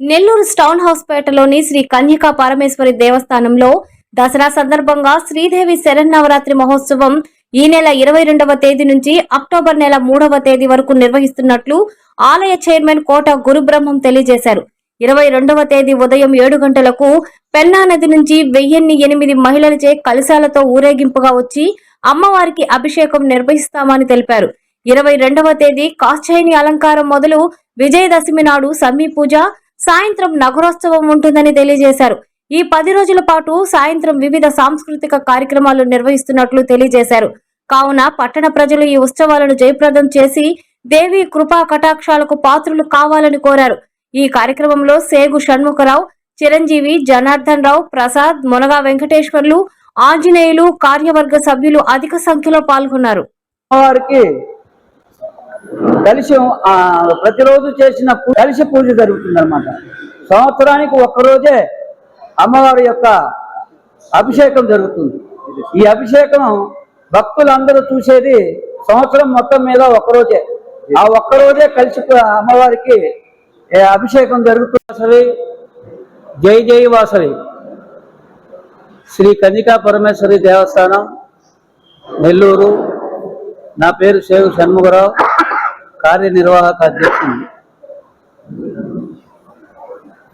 నెల్లూరు స్టౌన్ హౌస్పేటలోని శ్రీ కన్యకా పరమేశ్వరి దేవస్థానంలో దసరా సందర్భంగా శ్రీదేవి శరన్నవరాత్రి మహోత్సవం ఈ నెల ఇరవై రెండవ తేదీ నుంచి అక్టోబర్ నెల మూడవ తేదీ వరకు నిర్వహిస్తున్నట్లు ఆలయ చైర్మన్ కోట గురుబ్రహ్మం తెలియజేశారు. ఇరవై రెండవ తేదీ ఉదయం ఏడు గంటలకు పెన్నా నది నుంచి వెయ్యిన్ని ఎనిమిది మహిళలచే కలశాలతో ఊరేగింపుగా వచ్చి అమ్మవారికి అభిషేకం నిర్వహిస్తామని తెలిపారు. ఇరవై రెండవ తేదీ కాశ్చైని అలంకారం మొదలు విజయదశమి నాడు సమ్మీ పూజ సాయంత్రం నగరోత్సవం ఉంటుందని తెలియజేశారు. ఈ పది రోజుల పాటు సాయంత్రం వివిధ సాంస్కృతిక కార్యక్రమాలు నిర్వహిస్తున్నట్లు తెలియజేశారు. కావున పట్టణ ప్రజలు ఈ ఉత్సవాలను జయప్రదం చేసి దేవి కృపా కటాక్షాలకు పాత్రులు కావాలని కోరారు. ఈ కార్యక్రమంలో సేగు షణ్ముఖరావు చిరంజీవి జనార్దన్ రావు ప్రసాద్ మునగా వెంకటేశ్వర్లు ఆంజనేయులు కార్యవర్గ సభ్యులు అధిక సంఖ్యలో పాల్గొన్నారు. వారికి కలిసి ఆ, ప్రతిరోజు చేసిన కలిసి పూజ జరుగుతుంది అనమాట సంవత్సరానికి ఒక్కరోజే అమ్మవారి యొక్క అభిషేకం జరుగుతుంది. ఈ అభిషేకం భక్తులందరూ చూసేది సంవత్సరం మొత్తం మీద ఒక్కరోజే. ఆ ఒక్కరోజే కలిసి అమ్మవారికి అభిషేకం జరుగుతుంది. వాసవి జై జై వాసవి. శ్రీ కన్నికా పరమేశ్వరి దేవస్థానం నెల్లూరు. నా పేరు శేగు షణ్ముఖరావు కార్యనిర్వాహక అధ్యక్షుడు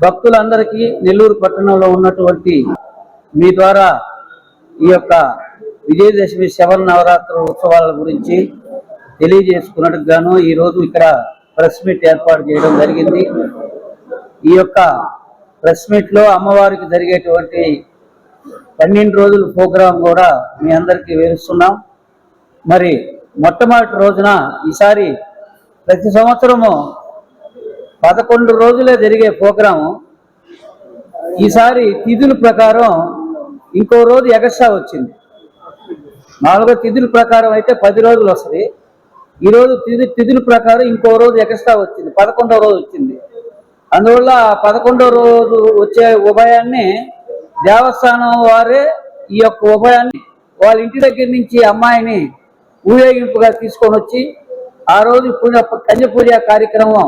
భక్తులందరికీ నెల్లూరు పట్టణంలో ఉన్నటువంటి మీ ద్వారా ఈ యొక్క విజయదశమి శవన్ నవరాత్రి ఉత్సవాల గురించి తెలియజేసుకున్నట్టుకు గాను ఈరోజు ఇక్కడ ప్రెస్ మీట్ ఏర్పాటు చేయడం జరిగింది. ఈ యొక్క ప్రెస్ మీట్లో అమ్మవారికి జరిగేటువంటి పన్నెండు రోజుల ప్రోగ్రాం కూడా మీ అందరికీ వివరిస్తున్నాం మరి మొట్టమొదటి రోజున ఈసారి ప్రతి సంవత్సరము పదకొండు రోజులే జరిగే ప్రోగ్రాము. ఈసారి తిథుల ప్రకారం ఇంకో రోజు ఎగస్ట్రా వచ్చింది. నాలుగో తిథుల ప్రకారం అయితే పది రోజులు వస్తుంది. ఈ రోజు తిథి తిథుల ప్రకారం ఇంకో రోజు ఎగస్ట్రా వచ్చింది. పదకొండో రోజు వచ్చింది. అందువల్ల పదకొండవ పదకొండో రోజు వచ్చే ఉభయాన్ని దేవస్థానం వారే ఈ యొక్క ఉభయాన్ని వాళ్ళ ఇంటి దగ్గర నుంచి అమ్మాయిని ఊరేగింపుగా తీసుకొని వచ్చి ఆ రోజు పూజ కన్య పూజ కార్యక్రమం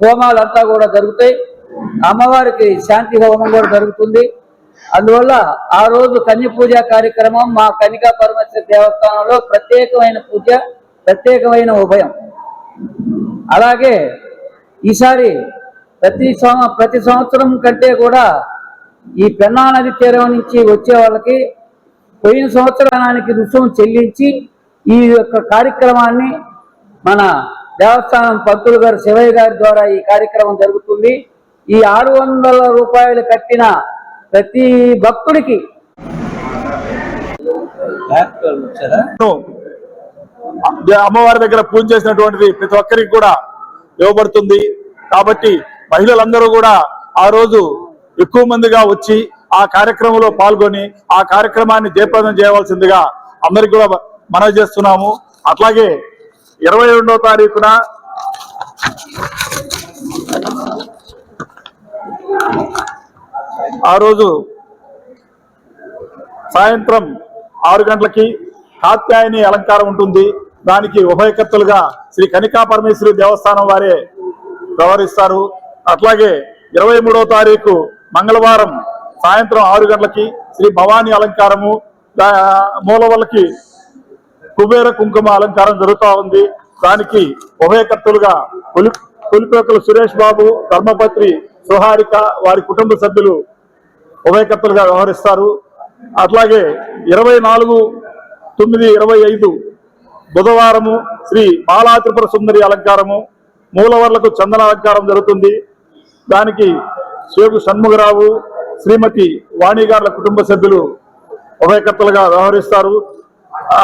హోమాలంతా కూడా జరుగుతాయి. అమ్మవారికి శాంతి హోమం కూడా జరుగుతుంది. అందువల్ల ఆ రోజు కన్య పూజ కార్యక్రమం మా కనికా పరమేశ్వర దేవస్థానంలో ప్రత్యేకమైన పూజ ప్రత్యేకమైన ఉభయం. అలాగే ఈసారి ప్రతి సంవ ప్రతి సంవత్సరం కంటే కూడా ఈ పెన్నా నది తీరం నుంచి వచ్చే వాళ్ళకి పోయిన సంవత్సరానికి రుసుము చెల్లించి ఈ యొక్క కార్యక్రమాన్ని మన దేవస్థానం పంతులు గారు శివయ్య గారి ద్వారా ఈ కార్యక్రమం జరుగుతుంది. ఈ ఆరు వందల రూపాయలు కట్టిన ప్రతి భక్తుడికి అమ్మవారి దగ్గర పూజ చేసినటువంటిది ప్రతి ఒక్కరికి కూడా ఇవ్వబడుతుంది. కాబట్టి మహిళలందరూ కూడా ఆ రోజు ఎక్కువ మందిగా వచ్చి ఆ కార్యక్రమంలో పాల్గొని ఆ కార్యక్రమాన్ని జయప్రదం చేయవలసిందిగా అందరికి కూడా మనవి చేస్తున్నాము. అట్లాగే ఇరవై రెండవ తారీఖున ఆ రోజు సాయంత్రం ఆరు గంటలకి కాత్యాయని అలంకారం ఉంటుంది. దానికి ఉభయకర్తలుగా శ్రీ కనికా పరమేశ్వరి దేవస్థానం వారే వ్యవహరిస్తారు అట్లాగే ఇరవై మూడవ తారీఖు మంగళవారం సాయంత్రం ఆరు గంటలకి శ్రీ భవానీ అలంకారము దా- మూలవల్లకి కుబేర కుంకుమ అలంకారం జరుగుతూ ఉంది. దానికి ఉభయకర్తలుగా కొలి కొలిపేకలు సురేష్ బాబు ధర్మపత్రి సుహారిక వారి కుటుంబ సభ్యులు ఉభయకర్తలుగా వ్యవహరిస్తారు. అట్లాగే ఇరవై నాలుగు తొమ్మిది ఇరవై ఐదు బుధవారము శ్రీ బాలా త్రిపుర సుందరి అలంకారము మూలవర్లకు చందన అలంకారం జరుగుతుంది. దానికి శేగు షణ్ముఖరావు శ్రీమతి వాణిగార్ల కుటుంబ సభ్యులు ఉభయకర్తలుగా వ్యవహరిస్తారు.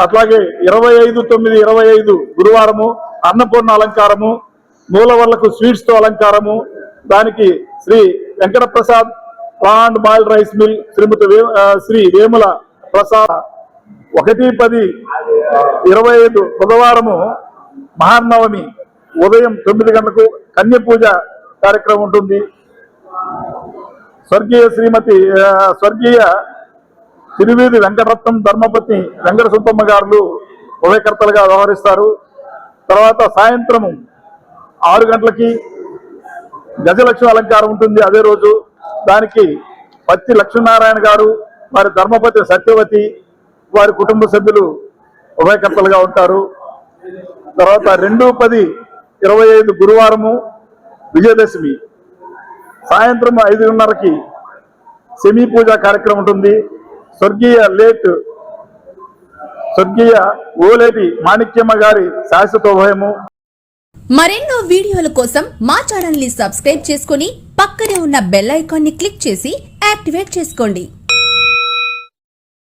అట్లాగే ఇరవై ఐదు తొమ్మిది ఇరవై ఐదు గురువారము అన్నపూర్ణ అలంకారము మూలవర్లకు స్వీట్స్తో అలంకారము. దానికి Shri Venkata Prasad pond boil rice mill Shrimati వే శ్రీ వేముల ప్రసాద్. ఒకటి పది ఇరవై ఐదు బుధవారము మహానవమి ఉదయం తొమ్మిది గంటలకు కన్య పూజ కార్యక్రమం ఉంటుంది. స్వర్గీయ శ్రీమతి స్వర్గీయ తిరువీధి వెంకటరత్నం ధర్మపతి వెంకట సుబ్బమ్మ గారు ఉభయకర్తలుగా వ్యవహరిస్తారు. తర్వాత సాయంత్రం ఆరు గంటలకి గజలక్ష్మి అలంకారం ఉంటుంది అదే రోజు. దానికి పత్తి లక్ష్మీనారాయణ గారు వారి ధర్మపతి సత్యవతి వారి కుటుంబ సభ్యులు ఉభయకర్తలుగా ఉంటారు. తర్వాత రెండు పది ఇరవై ఐదు గురువారము విజయదశమి. సాయంత్రం ఐదున్నరకి సెమీ పూజ కార్యక్రమం ఉంటుంది. స్వర్గీయ లేట్ స్వర్గీయ ఓలేటి మాణిక్యమ్మ గారి శాశ్వత ఉభయము. మరెన్నో వీడియోల కోసం మా ఛానల్ని సబ్స్క్రైబ్ చేసుకుని పక్కనే ఉన్న బెల్ ఐకాన్ని క్లిక్ చేసి యాక్టివేట్ చేసుకోండి.